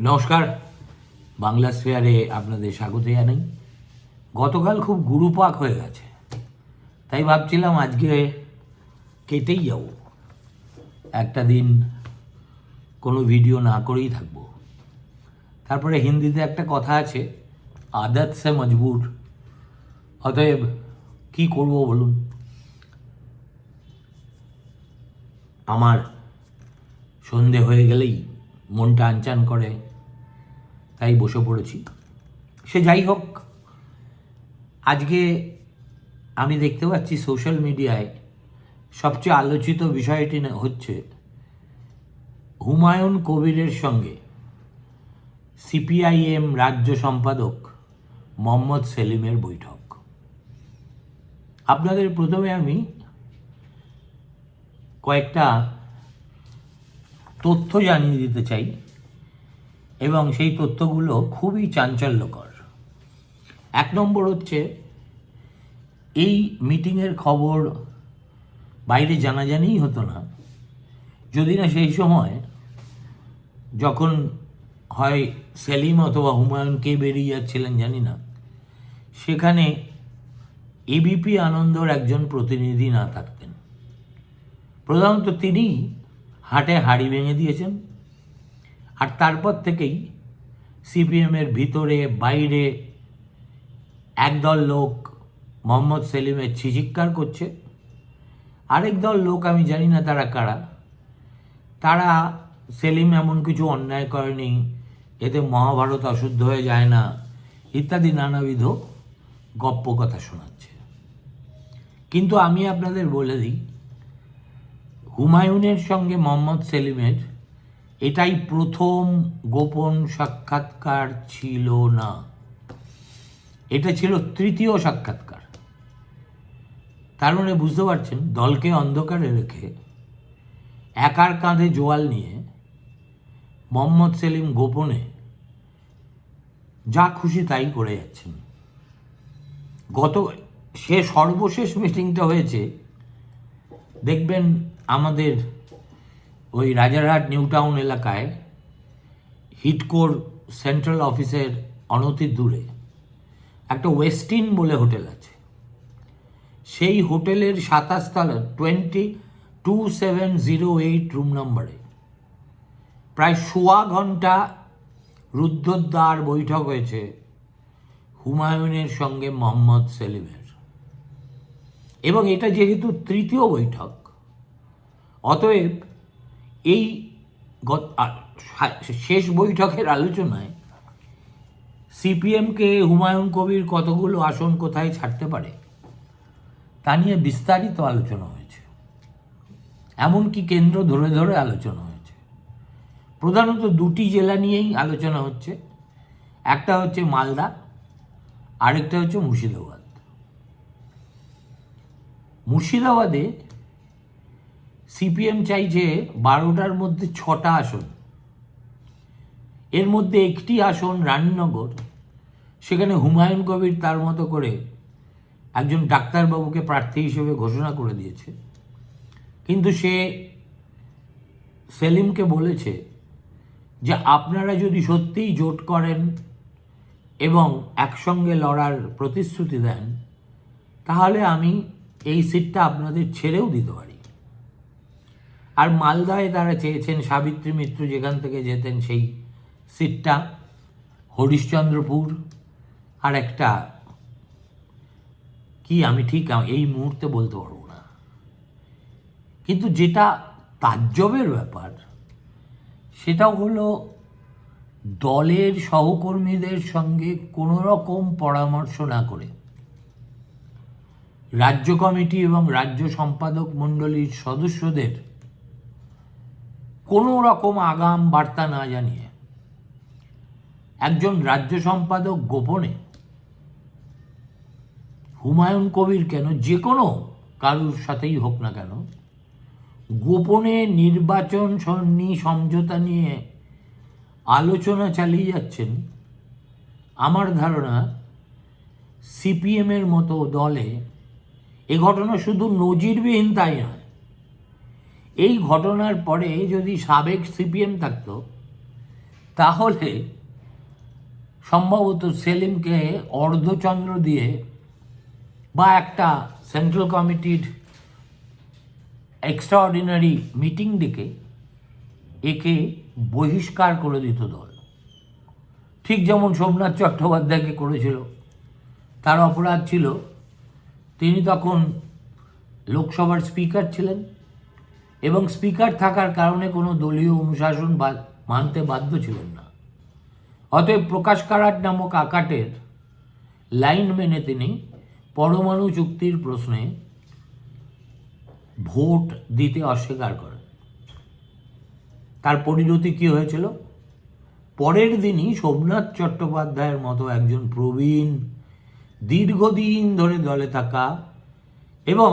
নমস্কার। বাংলা স্পেয়ারে আপনাদের স্বাগত জানাই। গতকাল খুব গুরুপাক হয়ে গেছে। তাই ভাবছিলাম আজকে কেটেই যাব। একটা দিন কোনো ভিডিও না করেই থাকব। তারপরে হিন্দিতে একটা কথা আছে, আদাত সে মজবুর। অতএব কি করব বলুন? আমার সন্ধে হয়ে গেলেই মনটা আনচান করে, তাই বসে পড়েছি। সে যাই হোক, আজকে আমি দেখতে পাচ্ছি সোশ্যাল মিডিয়ায় সবচেয়ে আলোচিত বিষয়টি হচ্ছে হুমায়ুন কবিরের সঙ্গে সিপিআইএম রাজ্য সম্পাদক মোহাম্মদ সেলিমের বৈঠক। আপনাদের প্রথমে আমি কয়েকটা তথ্য জানিয়ে দিতে চাই এবং সেই তথ্যগুলো খুবই চাঞ্চল্যকর। এক নম্বর হচ্ছে, এই মিটিংয়ের খবর বাইরে জানাজানিই হতো না। যদি না সেই সময় যখন হয় সেলিম অথবা হুমায়ুন কে বেরিয়ে যাচ্ছিলেন জানি না, সেখানে এবিপি আনন্দর একজন প্রতিনিধি না থাকতেন। প্রধানত তিনি হাটে হাড়ি ভেঙে দিয়েছেন। আর তারপর থেকেই সিপিএমের ভিতরে, বাইরে একদল লোক মোহাম্মদ সেলিমের ছিচিৎকার করছে। আরেক দল লোক, আমি জানি না তারা কারা, তারা সেলিম এমন কিছু অন্যায় করেনি, এতে মহাভারত অশুদ্ধ হয়ে যায় না, ইত্যাদি নানাবিধ গপ্প কথা শোনাচ্ছে। কিন্তু আমি আপনাদের বলে দিই হুমায়ুনের সঙ্গে মোহাম্মদ সেলিমের এটাই প্রথম গোপন সাক্ষাৎকার ছিল না। এটা ছিল তৃতীয় সাক্ষাৎকার। তার মানে বুঝতে পারছেন, দলকে অন্ধকারে রেখে একার কাঁধে জোয়াল নিয়ে মোহাম্মদ সেলিম গোপনে যা খুশি তাই করে যাচ্ছেন। গত সে সর্বশেষ মিটিংটা হয়েছে, দেখবেন আমাদের ওই রাজারহাট নিউ টাউন এলাকায় হিটকোর সেন্ট্রাল অফিসের অনতি দূরে একটা ওয়েস্টিন বলে হোটেল আছে। সেই হোটেলের সাতাশ তলা twenty two seven zero eight room নম্বরে প্রায় সোয়া ঘণ্টা রুদ্ধদ্বার বৈঠক হয়েছে হুমায়ুনের সঙ্গে মোহাম্মদ সেলিমের। এবং এটা যেহেতু তৃতীয় বৈঠক অতএব এই শেষ বৈঠকের আলোচনায় সিপিএমকে হুমায়ুন কবির কতগুলো আসন কোথায় ছাড়তে পারে, তা নিয়ে বিস্তারিত আলোচনা হয়েছে। এমনকি কেন্দ্র ধরে ধরে আলোচনা হয়েছে। প্রধানত দুটি জেলা নিয়েই আলোচনা হচ্ছে। একটা হচ্ছে মালদা, আরেকটা হচ্ছে মুর্শিদাবাদ। মুর্শিদাবাদে সিপিএম চাইছে বারোটার মধ্যে ছটা আসন। এর মধ্যে একটি আসন রানীনগর। সেখানে হুমায়ুন কবির তার মতো করে একজন ডাক্তারবাবুকে প্রার্থী হিসেবে ঘোষণা করে দিয়েছে। কিন্তু সে সেলিমকে বলেছে যে আপনারা যদি সত্যিই জোট করেন এবং একসঙ্গে লড়ার প্রতিশ্রুতি দেন, তাহলে আমি এই সিটটা আপনাদের ছেড়েও দিতে পারি। আর মালদায় তারা চেয়েছেন সাবিত্রী মিত্র যেখান থেকে যেতেন সেই সিটটা, হরিশ্চন্দ্রপুর। আর একটা, কি আমি ঠিক এই মুহূর্তে বলতে পারব না। কিন্তু যেটা তাজ্জবের ব্যাপার সেটা হলো দলের সহকর্মীদের সঙ্গে কোনো রকম পরামর্শ না করে। রাজ্য কমিটি এবং রাজ্য সম্পাদক মণ্ডলীর সদস্যদের কোনো রকম আগাম বার্তা না জানিয়ে একজন রাজ্য সম্পাদক গোপনে হুমায়ুন কবির কেন, যে কোনো কারুর সাথেই হোক না কেন, গোপনে নির্বাচন সন্নি সমঝোতা নিয়ে আলোচনা চালিয়ে যাচ্ছেন, আমার ধারণা সিপিএমের মতো দলে। এ ঘটনা শুধু নজিরবিহীন তাই নয় এই ঘটনার পরে যদি সাবেক সিপিএম থাকতো, তাহলে সম্ভবত সেলিমকে অর্ধচন্দ্র দিয়ে বা একটা সেন্ট্রাল কমিটির এক্সট্রাঅর্ডিনারি মিটিং ডেকে একে বহিষ্কার করে দিত দল। ঠিক যেমন সোমনাথ চট্টোপাধ্যায়কে করেছিল। তার অপরাধ ছিল, তিনি তখন লোকসভার স্পিকার ছিলেন। এবং স্পিকার থাকার কারণে কোনো দলীয় অনুশাসন মানতে বাধ্য ছিলেন না। অতএব প্রকাশ কারাট নামক আকাটের লাইন মেনে তিনি পরমাণু চুক্তির প্রশ্নে ভোট দিতে অস্বীকার করেন। তার পরিণতি কী হয়েছিল? পরের দিনই সোমনাথ চট্টোপাধ্যায়ের মতো একজন প্রবীণ দীর্ঘদিন ধরে দলে থাকা এবং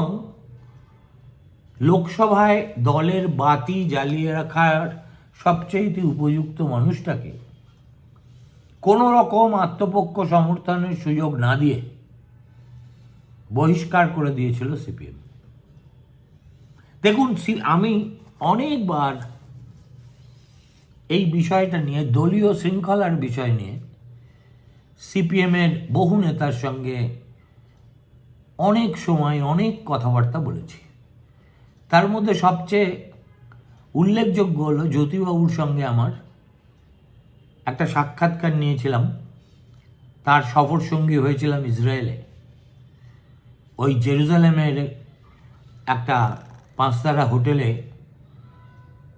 লোকসভায় দলের বাতি জ্বালিয়ে রাখার সবচেয়ে উপযুক্ত মানুষটাকে কোনো রকম আত্মপক্ষ সমর্থনের সুযোগ না দিয়ে বহিষ্কার করে দিয়েছিল সিপিএম। দেখুন আমি অনেকবার এই বিষয়টা নিয়ে, দলীয় শৃঙ্খলার বিষয় নিয়ে সিপিএমের বহু নেতার সঙ্গে অনেক সময় অনেক কথাবার্তা বলেছি। তার মধ্যে সবচেয়ে উল্লেখযোগ্য হলো জ্যোতিবাবুর সঙ্গে আমার একটা সাক্ষাৎকার নিয়েছিলাম। তার সফর সঙ্গী হয়েছিলাম ইসরায়েলে। ওই জেরুজালেমের একটা পাঁচতারা হোটেলে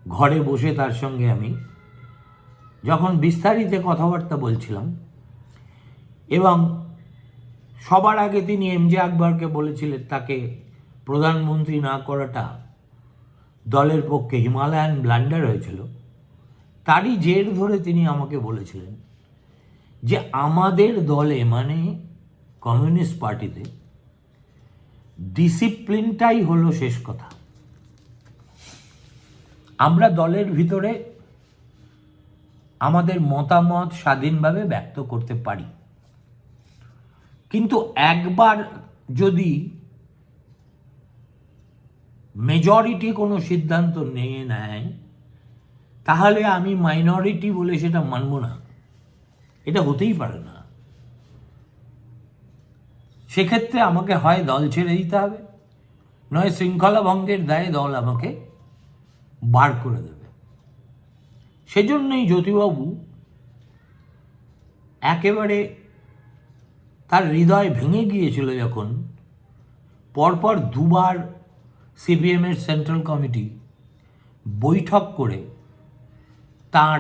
ঘরে বসে তার সঙ্গে আমি যখন বিস্তারিত কথাবার্তা বলছিলাম এবং সবার আগে তিনি এম জে আকবরকে বলেছিলেন তাকে প্রধানমন্ত্রী না করাটা দলের পক্ষে হিমালয়ান ব্লান্ডার হয়েছিল, তারই জের ধরে তিনি আমাকে বলেছিলেন যে আমাদের দলে মানে কমিউনিস্ট পার্টিতে, ডিসিপ্লিনটাই হলো শেষ কথা। আমরা দলের ভিতরে আমাদের মতামত স্বাধীনভাবে ব্যক্ত করতে পারি। কিন্তু একবার যদি মেজরিটি কোনো সিদ্ধান্ত নিয়ে নেয় তাহলে আমি মাইনরিটি বলে সেটা মানব না। এটা হতেই পারে না। সেক্ষেত্রে আমাকে হয় দল ছেড়ে দিতে হবে, নয় শৃঙ্খলা ভঙ্গের দায়ে দল আমাকে বার করে দেবে। সেজন্যই জ্যোতিবাবু একেবারে তার হৃদয় ভেঙে গিয়েছিল যখন পরপর দুবার সিপিএমের সেন্ট্রাল কমিটি বৈঠক করে তার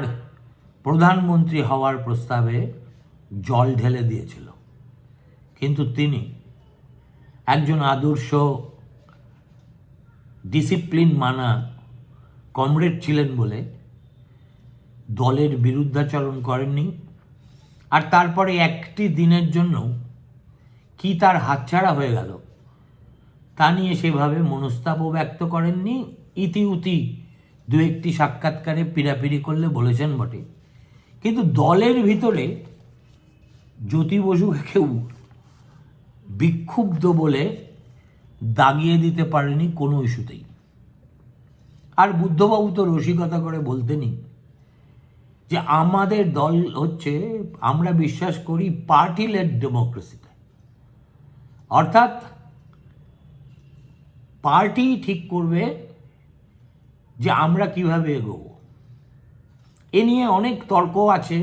প্রধানমন্ত্রী হওয়ার প্রস্তাবে জল ঢেলে দিয়েছিল। কিন্তু তিনি একজন আদর্শ ডিসিপ্লিন মানা কমরেড ছিলেন বলে দলের বিরুদ্ধাচরণ করেননি। আর তারপরে একটি দিনের জন্য কি তার হাতছাড়া হয়ে গেল? তা নিয়ে সেভাবে মনস্তাপও ব্যক্ত করেননি। ইতি উতি দু একটি সাক্ষাৎকারে পিড়াপিড়ি করলে বলেছেন বটে। কিন্তু দলের ভিতরে জ্যোতি বসুকে কেউ বিক্ষুব্ধ বলে দাগিয়ে দিতে পারেনি কোনো ইস্যুতেই। আর বুদ্ধবাবু তো রসিকতা করে বলতেনই যে আমাদের দল হচ্ছে, আমরা বিশ্বাস করি পার্টি লেড ডেমোক্রেসিতে অর্থাৎ পার্টি ঠিক করবে যে আমরা কীভাবে এগোবো। এ নিয়ে অনেক তর্ক আছে,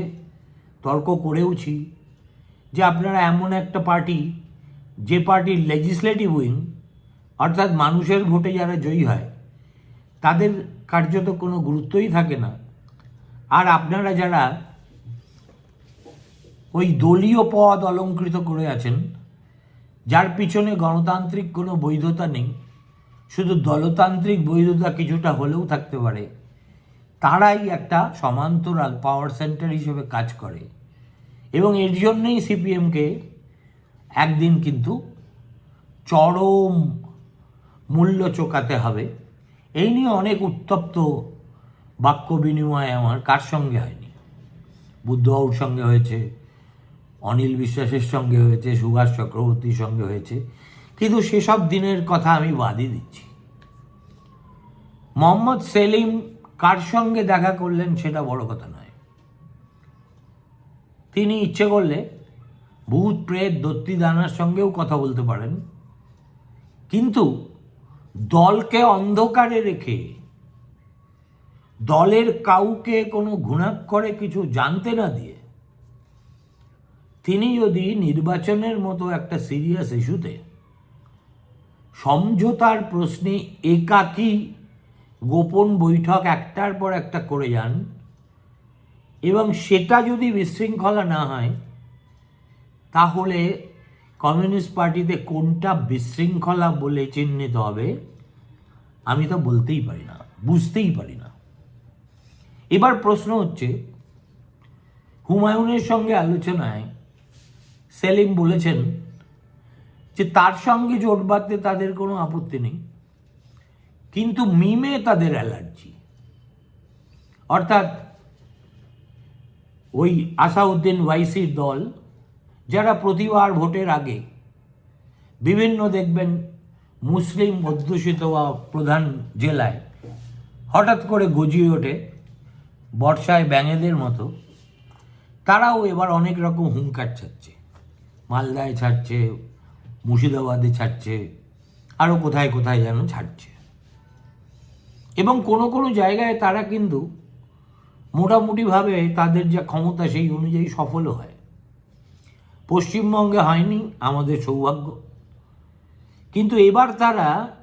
তর্ক করেওছি যে আপনারা এমন একটা পার্টি, যে পার্টির লেজিসলেটিভ উইং অর্থাৎ মানুষের ভোটে যারা জয়ী হয়, তাদের কার্যত কোনো গুরুত্বই থাকে না। আর আপনারা যারা ওই দলীয় পদ অলঙ্কৃত করে আছেন, যার পিছনে গণতান্ত্রিক কোনো বৈধতা নেই শুধু দলতান্ত্রিক বৈধতা কিছুটা হলেও থাকতে পারে। তারাই একটা সমান্তরাল পাওয়ার সেন্টার হিসেবে কাজ করে। এবং এর জন্যই সিপিএমকে একদিন কিন্তু চরম মূল্য চোকাতে হবে। এই নিয়ে অনেক উত্তপ্ত বাক্য বিনিময় আমার কার সঙ্গে হয়নি? বুদ্ধবাবুর সঙ্গে হয়েছে, অনিল বিশ্বাসের সঙ্গে হয়েছে, সুভাষ চক্রবর্তীর সঙ্গে হয়েছে। কিন্তু সেসব দিনের কথা আমি বাদই দিচ্ছি। মোহাম্মদ সেলিম কার সঙ্গে দেখা করলেন সেটা বড় কথা নয়। তিনি ইচ্ছে করলে ভূত, প্রেত, দত্তি, দানার সঙ্গেও কথা বলতে পারেন। কিন্তু দলকে অন্ধকারে রেখে দলের কাউকে কোনো করে কিছু জানতে না দিয়ে তিনি যদি নির্বাচনের মতো একটা সিরিয়াস ইস্যুতে সমঝোতার প্রশ্নে একাকী গোপন বৈঠক একটার পর একটা করে যান এবং সেটা যদি বিশৃঙ্খলা না হয়, তাহলে কমিউনিস্ট পার্টিতে কোনটা বিশৃঙ্খলা বলে চিহ্নিত হবে, আমি তো বলতেই পারি না, বুঝতেই পারি না। এবার প্রশ্ন হচ্ছে, হুমায়ুনের সঙ্গে আলোচনায় সেলিম বলেছেন যে তার সঙ্গে জোট বাঁধতে তাদের কোনো আপত্তি নেই, কিন্তু মিমে তাদের অ্যালার্জি। অর্থাৎ ওই আসাউদ্দিন ওয়াইসির দল, যারা প্রতিবার ভোটের আগে বিভিন্ন দেখবেন মুসলিম অধ্যুষিত বা প্রধান জেলায় হঠাৎ করে গজিয়ে ওঠে বর্ষায় ব্যাঙেদের মতো, তারাও এবার অনেক রকম হুঙ্কার ছাড়ছে। মালদায় ছাড়ছে মুর্শিদাবাদে ছাড়ছে আরও কোথায় কোথায় যেন ছাড়ছে। এবং কোনো কোনো জায়গায় তারা কিন্তু মোটামুটিভাবে তাদের যা ক্ষমতা সেই অনুযায়ী সফলও হয়। পশ্চিমবঙ্গে হয়নি আমাদের সৌভাগ্য। কিন্তু এবার তারা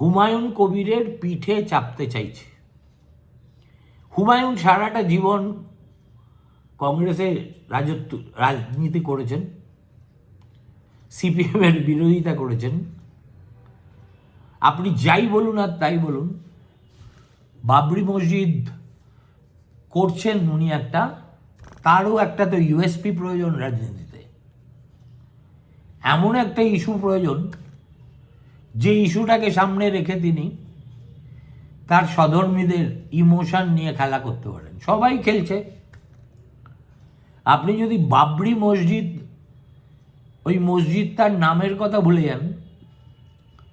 হুমায়ুন কবিরের পিঠে চাপতে চাইছে। হুমায়ুন সারাটা জীবন কংগ্রেসে রাজত্ব, রাজনীতি করেছেন। সিপিএমের বিরোধিতা করেছেন। আপনি যাই বলুন আর তাই বলুন, বাবরি মসজিদ করছেন উনি একটা, তারও একটা তো ইউএসপি প্রয়োজন রাজনীতিতে। এমন একটা ইস্যু প্রয়োজন, যে ইস্যুটাকে সামনে রেখে তিনি তার সধর্মীদের ইমোশন নিয়ে খেলা করতে পারেন। সবাই খেলছে। আপনি যদি বাবরি মসজিদ ওই মসজিদ তার নামের কথা ভুলে যান,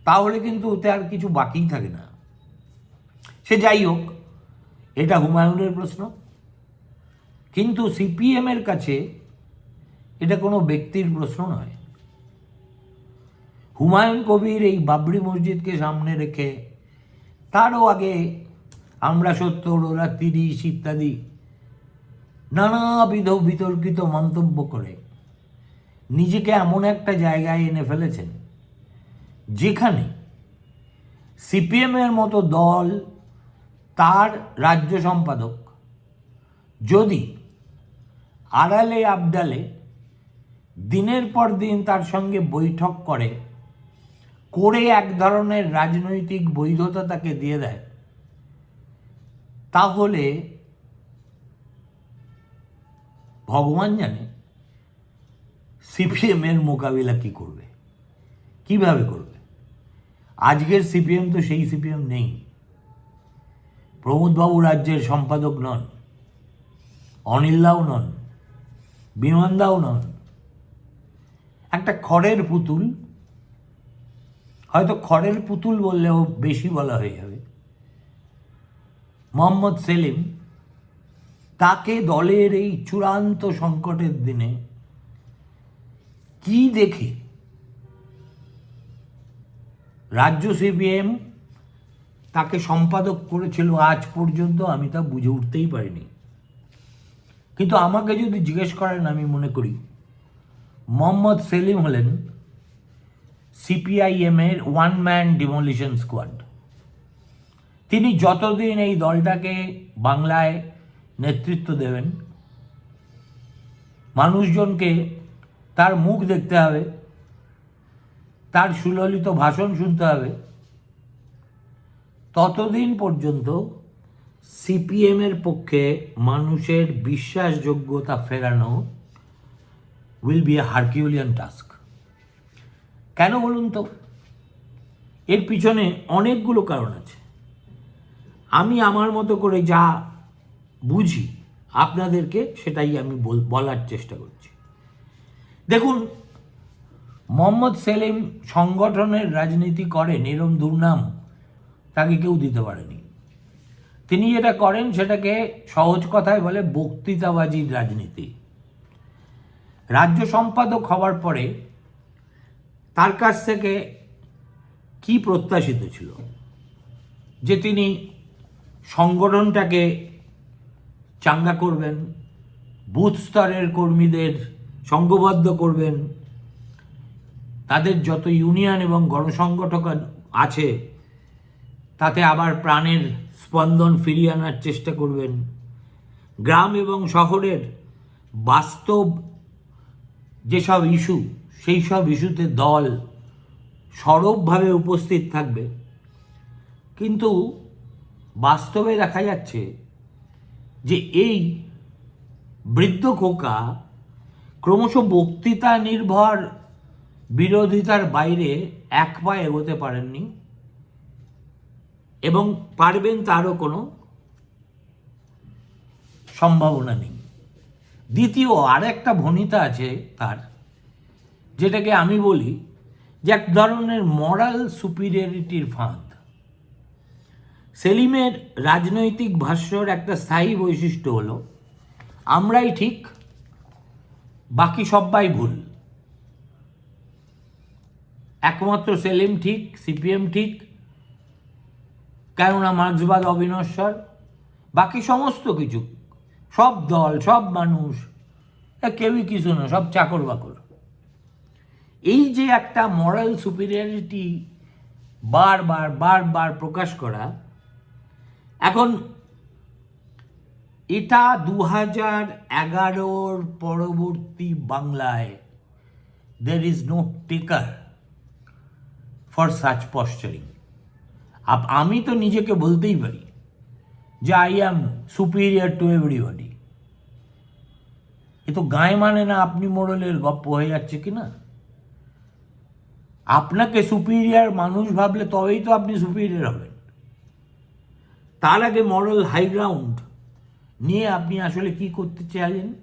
তাহলে কিন্তু ওতে আর কিছু বাকিই থাকে না। সে যাই হোক, এটা হুমায়ুনের প্রশ্ন। কিন্তু সিপিএমের কাছে এটা কোনো ব্যক্তির প্রশ্ন নয়। হুমায়ুন কবির এই বাবরি মসজিদকে সামনে রেখে তারও আগে আমরা সত্তর, ওরা তিরিশ ইত্যাদি নানাবিধ বিতর্কিত মন্তব্য করে নিজেকে এমন একটা জায়গায় এনে ফেলেছেন যেখানে সিপিএমের মতো দল তার রাজ্য সম্পাদক যদি আড়ালে আবডালে দিনের পর দিন তার সঙ্গে বৈঠক করে করে এক ধরনের রাজনৈতিক বৈধতা তাকে দিয়ে দেয়, তাহলে ভগবান জানে সিপিএমের মোকাবিলা কি করবে? কীভাবে করবে? আজকের সিপিএম তো সেই সিপিএম নেই। প্রমোদবাবু রাজ্যের সম্পাদক নন অনিলদাও নন, বিমানদাও নন। একটা খড়ের পুতুল, হয়তো খড়ের পুতুল বললেও বেশি বলা হয়ে যাবে। মোহাম্মদ সেলিম তাকে দলের এই চূড়ান্ত সংকটের দিনে কি দেখে? রাজ্য সিপিএম তাকে সম্পাদক করেছিল আজ পর্যন্ত, আমি তা বুঝে উঠতেই পারিনি। কিন্তু আমাকে যদি জিজ্ঞেস করেন, আমি মনে করি, মোহাম্মদ সেলিম হলেন সিপিআইএমের ওয়ান ম্যান ডিমোলিশন স্কোয়াড তিনি যতদিন এই দলটাকে বাংলায় নেতৃত্ব দেবেন, মানুষজনকে তার মুখ দেখতে হবে, তার সুললিত ভাষণ শুনতে হবে। ততদিন পর্যন্ত সিপিএমের পক্ষে মানুষের বিশ্বাসযোগ্যতা ফেরানো will be a Herculean task কেন বলুন তো? এর পিছনে অনেকগুলো কারণ আছে। আমি আমার মতো করে যা বুঝি, আপনাদেরকে সেটাই আমি বল- বলার চেষ্টা করছি। দেখুন, মোহাম্মদ সেলিম সংগঠনের রাজনীতি করেন এরম দুর্নাম, তাকে কেউ দিতে পারেনি। তিনি যেটা করেন, সেটাকে সহজ কথায় বলে বক্তৃতাবাজির রাজনীতি। রাজ্য সম্পাদক হওয়ার পরে তার কাছ থেকে কি প্রত্যাশিত ছিল? যে তিনি সংগঠনটাকে চাঙ্গা করবেন, বুথ স্তরের কর্মীদের সংঘবদ্ধ করবেন। তাদের যত ইউনিয়ন এবং গণসংগঠক আছে, তাতে আবার প্রাণের স্পন্দন ফিরিয়ে আনার চেষ্টা করবেন। গ্রাম এবং শহরের বাস্তব যেসব ইস্যু, সেই সব ইস্যুতে দল সরবভাবে উপস্থিত থাকবে। কিন্তু বাস্তবে দেখা যাচ্ছে যে এই বৃদ্ধ খোকা ক্রমশ বক্তৃতা নির্ভর বিরোধিতার বাইরে এক পা এগোতে পারেননি এবং পারবেন তারও কোনো সম্ভাবনা নেই। দ্বিতীয় আর একটা ভনিতা আছে তার, যেটাকে আমি বলি যে এক ধরনের মরাল সুপিরিয়রিটির ফাঁদ। সেলিমের রাজনৈতিক ভাষ্যর একটা স্থায়ী বৈশিষ্ট্য হলো, আমরাই ঠিক বাকি সবাই ভুল। একমাত্র সেলিম ঠিক, সিপিএম ঠিক, কেননা মার্ক্সবাদ অবিনশ্বর বাকি সমস্ত কিছু, সব দল, সব মানুষ কেউই কিছু না, সব চাকর বাকর এই যে একটা মরাল সুপিরিয়রিটি বারবার বারবার প্রকাশ করা, এখন এটা দু হাজার এগারোর পরবর্তী বাংলায় there is no taker for such posturing up আমি তো নিজেকে বলতেই পারি যে I am superior to everybody এ তো গায়ে মানে না আপনি মোড়লের গপ্প হয়ে যাচ্ছে কি না? আপনাকে সুপিরিয়ার মানুষ ভাবলে তবেই তো আপনি সুপিরিয়ার হবেন। তার আগে মরাল হাই গ্রাউন্ড নিয়ে আপনি আসলে কি করতে চাইলেন?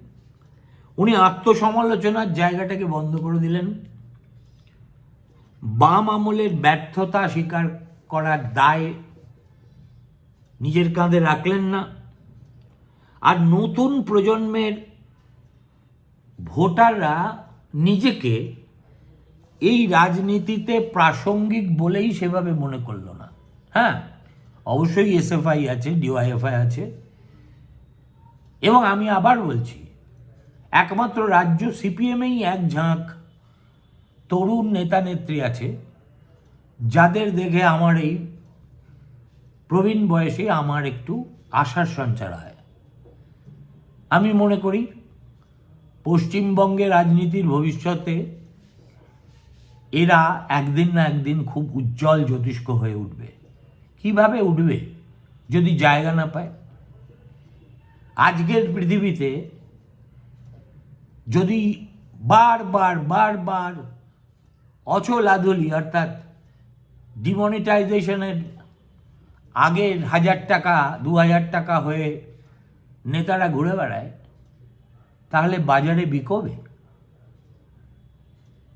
উনি আত্মসমালোচনার জায়গাটাকে বন্ধ করে দিলেন। বাম আমলের ব্যর্থতা স্বীকার করার দায় নিজের কাঁধে রাখলেন না। আর নতুন প্রজন্মের ভোটাররা নিজেকে এই রাজনীতিতে প্রাসঙ্গিক বলেই সেভাবে মনে করল না। হ্যাঁ অবশ্যই এসএফআই আছে, ডিওয়াইএফআই আছে। এবং আমি আবার বলছি, একমাত্র রাজ্য সিপিএমেই এক ঝাঁক তরুণ নেতা নেত্রী আছে, যাদের দেখে আমার এই প্রবীণ বয়সে আমার একটু আশার সঞ্চার হয়। আমি মনে করি, পশ্চিমবঙ্গে রাজনীতির ভবিষ্যতে এরা একদিন না একদিন খুব উজ্জ্বল জ্যোতিষ্ক হয়ে উঠবে। কীভাবে উঠবে, যদি জায়গা না পায়? আজকের পৃথিবীতে যদি বারবার বারবার অচল আধুলি অর্থাৎ ডিমনিটাইজেশনের আগের হাজার টাকা, দু হাজার টাকা হয়ে নেতারা ঘুরে বেড়ায়, তাহলে বাজারে বিকবে?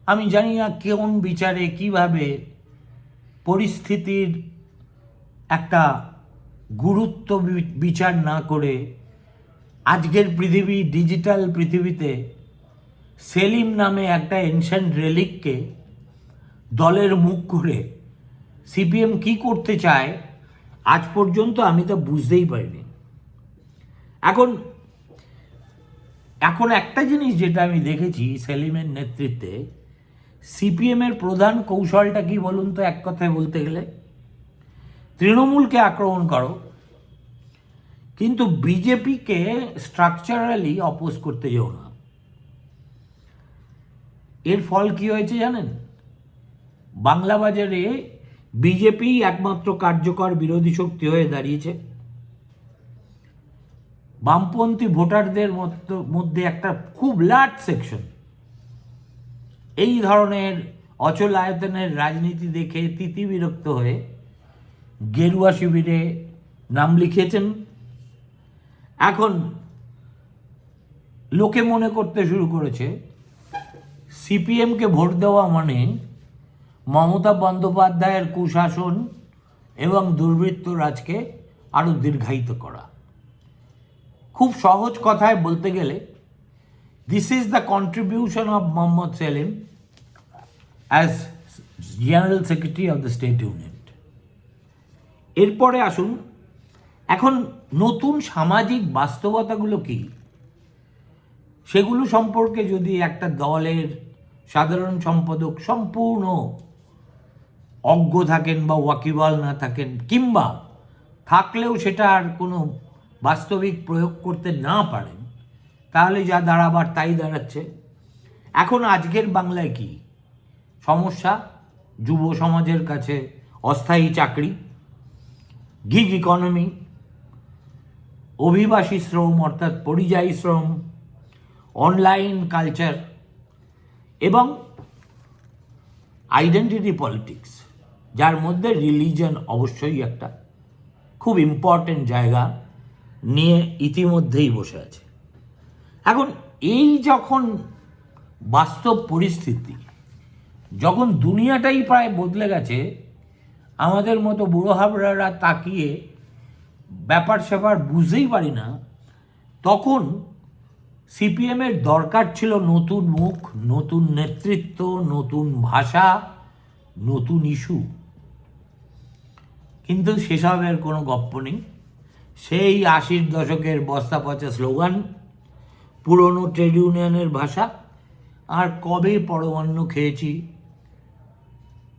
আমি জানি না কোন বিচারে, কীভাবে পরিস্থিতির একটা গুরুত্ব বিচার না করে আজকের পৃথিবী ডিজিটাল পৃথিবীতে সেলিম নামে একটা এনশিয়েন্ট রেলিককে দলের মুখ করে সিপিএম কি করতে চায়, আজ পর্যন্ত আমি তা বুঝতেই পারিনি। এখন এখন একটা জিনিস যেটা আমি দেখেছি সেলিমের নেতৃত্বে, সিপিএমের প্রধান কৌশলটা কি বলুন তো এক কথায় বলতে গেলে? তৃণমূলকে আক্রমণ করো। কিন্তু বিজেপিকে স্ট্রাকচারালি অপোজ করতে যেও না। এর ফল কি হয়েছে জানেন? বাংলা বাজারে বিজেপি একমাত্র কার্যকর বিরোধী শক্তি হয়ে দাঁড়িয়েছে। বামপন্থী ভোটারদের মধ্য- একটা খুব লার্জ সেকশন এই ধরনের অচল আয়তনের রাজনীতি দেখে তিতি বিরক্ত হয়ে গেরুয়া শিবিরে নাম লিখিয়েছেন এখন লোকে মনে করতে শুরু করেছে সিপিএমকে ভোট দেওয়া মানে মমতা বন্দ্যোপাধ্যায়ের কুশাসন এবং দুর্বৃত্ত রাজকে আরও দীর্ঘায়িত করা। খুব সহজ কথায় বলতে গেলে this is the contribution of Mohammad Salim as general secretary of the state union এরপরে আসুন এখন নতুন সামাজিক বাস্তবতাগুলো কি? সেগুলো সম্পর্কে যদি একটা দলের সাধারণ সম্পাদক সম্পূর্ণ অজ্ঞ থাকেন বা ওয়াকিবল না থাকেন, কিংবা থাকলেও সেটা আর কোনো বাস্তবিক প্রয়োগ করতে না পারেন, তাহলে যা দাঁড়াবার তাই দাঁড়াচ্ছে। এখন আজকের বাংলায় কি? সমস্যা? যুব সমাজের কাছে অস্থায়ী চাকরি? গিগ ইকোনমি অভিবাসী শ্রম অর্থাৎ পরিযায়ী শ্রম, অনলাইন কালচার এবং আইডেন্টিটি পলিটিক্স, যার মধ্যে রিলিজন অবশ্যই একটা খুব ইম্পর্টেন্ট জায়গা নিয়ে ইতিমধ্যেই বসে আছে। এখন এই যখন বাস্তব পরিস্থিতি, যখন দুনিয়াটাই প্রায় বদলে গেছে, আমাদের মতো বুড়ো হাবড়ারা তাকিয়ে ব্যাপার স্যাপার বুঝতেই পারি না। তখন সিপিএমের দরকার ছিল নতুন মুখ, নতুন নেতৃত্ব, নতুন ভাষা, নতুন ইস্যু। কিন্তু সেসবের কোনো গপ্প নেই। সেই আশির দশকের বস্তা পচা স্লোগান, পুরনো ট্রেড ইউনিয়নের ভাষা, আর কবে পরমান্ন খেয়েছি?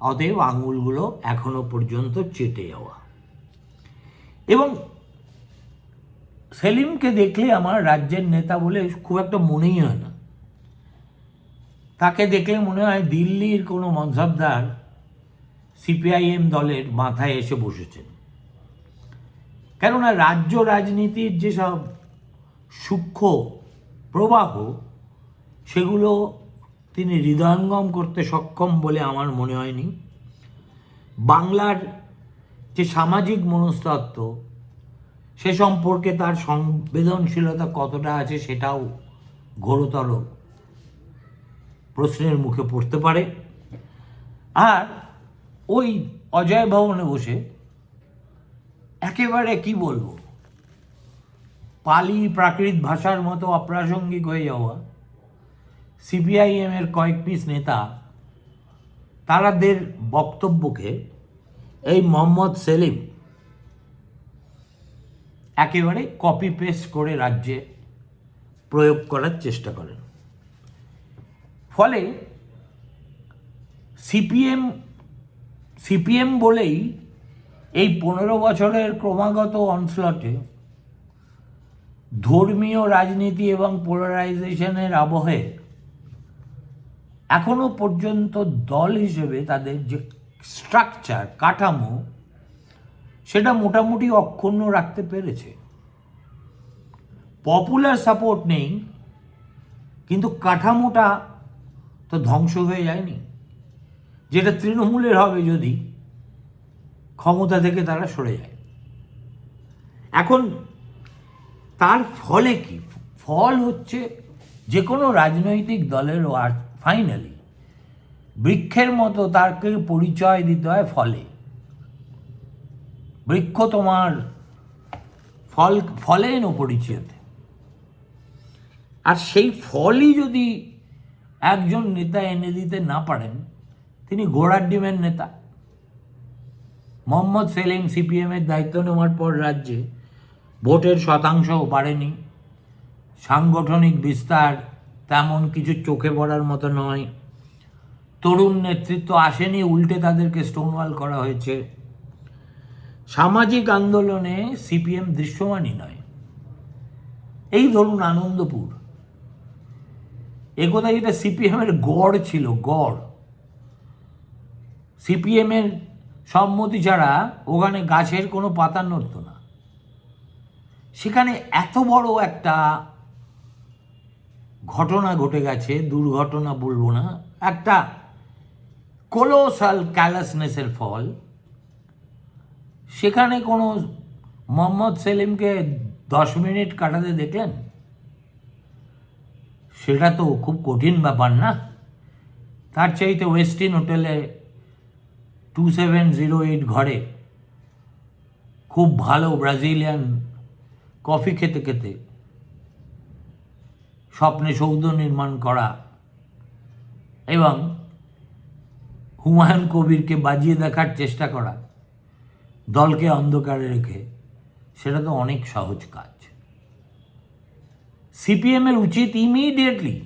অতএব আঙুলগুলো এখনও পর্যন্ত চেটে যাওয়া। এবং সেলিমকে দেখলে আমার রাজ্যের নেতা বলে খুব একটা মনেই হয় না। তাকে দেখলে মনে হয় দিল্লির কোনো মনসবদার সিপিআইএম দলের মাথায় এসে বসেছেন। কেননা রাজ্য রাজনীতির যেসব সূক্ষ্ম প্রবাহ, সেগুলো তিনি হৃদয়ঙ্গম করতে সক্ষম বলে আমার মনে হয়নি। বাংলার যে সামাজিক মনস্তত্ত্ব সে সম্পর্কে তার সংবেদনশীলতা কতটা আছে সেটাও ঘোরতর প্রশ্নের মুখে পড়তে পারে। আর ওই অজয় ভবনে বসে একেবারে কি বলব, পালি প্রাকৃত ভাষার মতো অপ্রাসঙ্গিক হয়ে যাওয়া সিপিআইএমের কয়েক পিস নেতা তারাদের বক্তব্যকে এই মোহাম্মদ সেলিম। একেবারে কপি পেস্ট করে রাজ্যে প্রয়োগ করার চেষ্টা করেন। ফলে সিপিএম সিপিএম বলেই এই পনেরো বছরের ক্রমাগত অনস্লটে ধর্মীয় রাজনীতি এবং পোলারাইজেশনের আবহে এখনও পর্যন্ত দল হিসেবে তাদের যে স্ট্রাকচার কাঠামো, সেটা মোটামুটি অক্ষুণ্ণ রাখতে পেরেছে। পপুলার সাপোর্ট নেই, কিন্তু কাঠামোটা তো ধ্বংস হয়ে যায়নি। যেটা তৃণমূলের হবে যদি ক্ষমতা থেকে তারা সরে যায়। এখন তার ফলে কি? ফল হচ্ছে যে কোনো রাজনৈতিক দলেরও আর ফাইনালি বৃক্ষের মতো তাকে পরিচয় দিতে হয় ফলে। বৃক্ষ তোমার ফল ফলেন পরিচয়তে। আর সেই ফলই যদি একজন নেতা এনে দিতে না পারেন, তিনি ঘোড়ার ডিমের নেতা। মোহাম্মদ সেলিম সিপিএমের দায়িত্ব নেওয়ার পর রাজ্যে ভোটের শতাংশও বাড়েনি। সাংগঠনিক বিস্তার তেমন কিছু চোখে পড়ার মতো নয়। তরুণ নেতৃত্ব আসেনি, উল্টে তাদেরকে স্টোনওয়াল করা হয়েছে। সামাজিক আন্দোলনে সিপিএম দৃশ্যমানই নয়। এই ধরুন আনন্দপুর। একথা যেটা সিপিএমের গড় ছিল, গড়। সিপিএমের সম্মতি ছাড়া ওখানে গাছের কোনো পাতা নড়ত না। সেখানে এত বড় একটা ঘটনা ঘটে গেছে, দুর্ঘটনা বলব না, একটা কোলোসাল ক্যালাসনেসের ফল, সেখানে কোনো মোহাম্মদ সেলিমকে দশ মিনিট কাটাতে দেখলেন? সেটা তো খুব কঠিন ব্যাপার না। তার চাইতে ওয়েস্টিন হোটেলে টু সেভেন জিরো এইট ঘরে খুব ভালো ব্রাজিলিয়ান কফি খেতে খেতে স্বপ্নে সৌধ নির্মাণ করা এবং হুমায়ুন কবিরকে বাজিয়ে দেখার চেষ্টা করা, দলকে অন্ধকারে রেখে, সেটা তো অনেক সহজ কাজ। সিপিএমের উচিত ইমিডিয়েটলি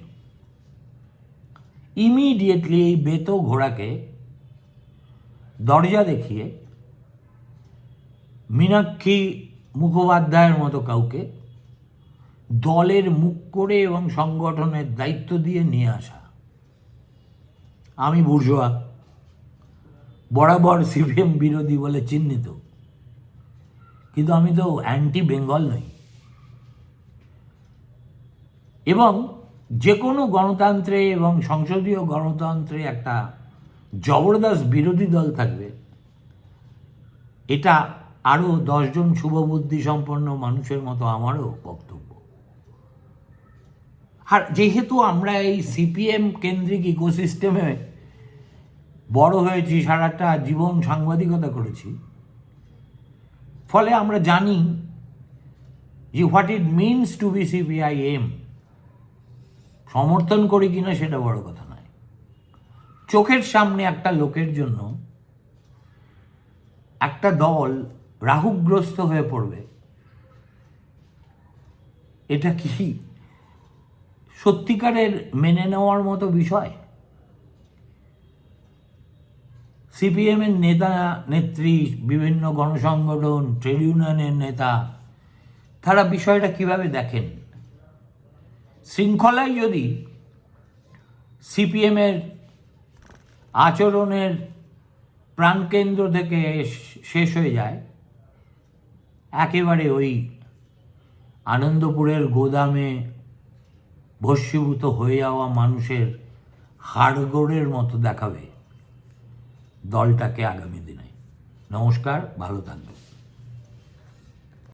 ইমিডিয়েটলি এই বেতো ঘোড়াকে দরজা দেখিয়ে মীনাক্ষী মুখোপাধ্যায়ের মতো কাউকে দলের মুখ করে এবং সংগঠনের দায়িত্ব দিয়ে নিয়ে আসা। আমি বুর্জোয়া। বরাবর সিপিএম বিরোধী বলে চিহ্নিত। কিন্তু আমি তো অ্যান্টি বেঙ্গল নই। এবং যে কোনো গণতন্ত্রে এবং সংসদীয় গণতন্ত্রে একটা জবরদস্ত বিরোধী দল থাকবে, এটা আরও দশজন শুভবুদ্ধি সম্পন্ন মানুষের মতো আমারও বক্তব্য। আর যেহেতু আমরা এই সিপিএম কেন্দ্রিক ইকোসিস্টেমে বড় হয়েছি, সারাটা জীবন সাংবাদিকতা করেছি। ফলে আমরা জানি যে what it means to be CPIM সমর্থন করি কিনা সেটা বড় কথা নয়। চোখের সামনে একটা লোকের জন্য একটা দল রাহুগ্রস্ত হয়ে পড়বে, এটা কি সত্যিকারের মেনে নেওয়ার মতো বিষয়? সিপিএমের নেতা, নেত্রী, বিভিন্ন গণসংগঠন, ট্রেড ইউনিয়নের নেতা, তারা বিষয়টা কীভাবে দেখেন? শৃঙ্খলায় যদি সিপিএমের আচরণের প্রাণকেন্দ্র থেকে শেষ হয়ে যায়, একেবারে ওই আনন্দপুরের গোদামে ভস্মীভূত হয়ে যাওয়া মানুষের হাড়গোড়ের মতো দেখাবে। দলটাকে আগামী দিনে। নমস্কার ভালো থাকবেন।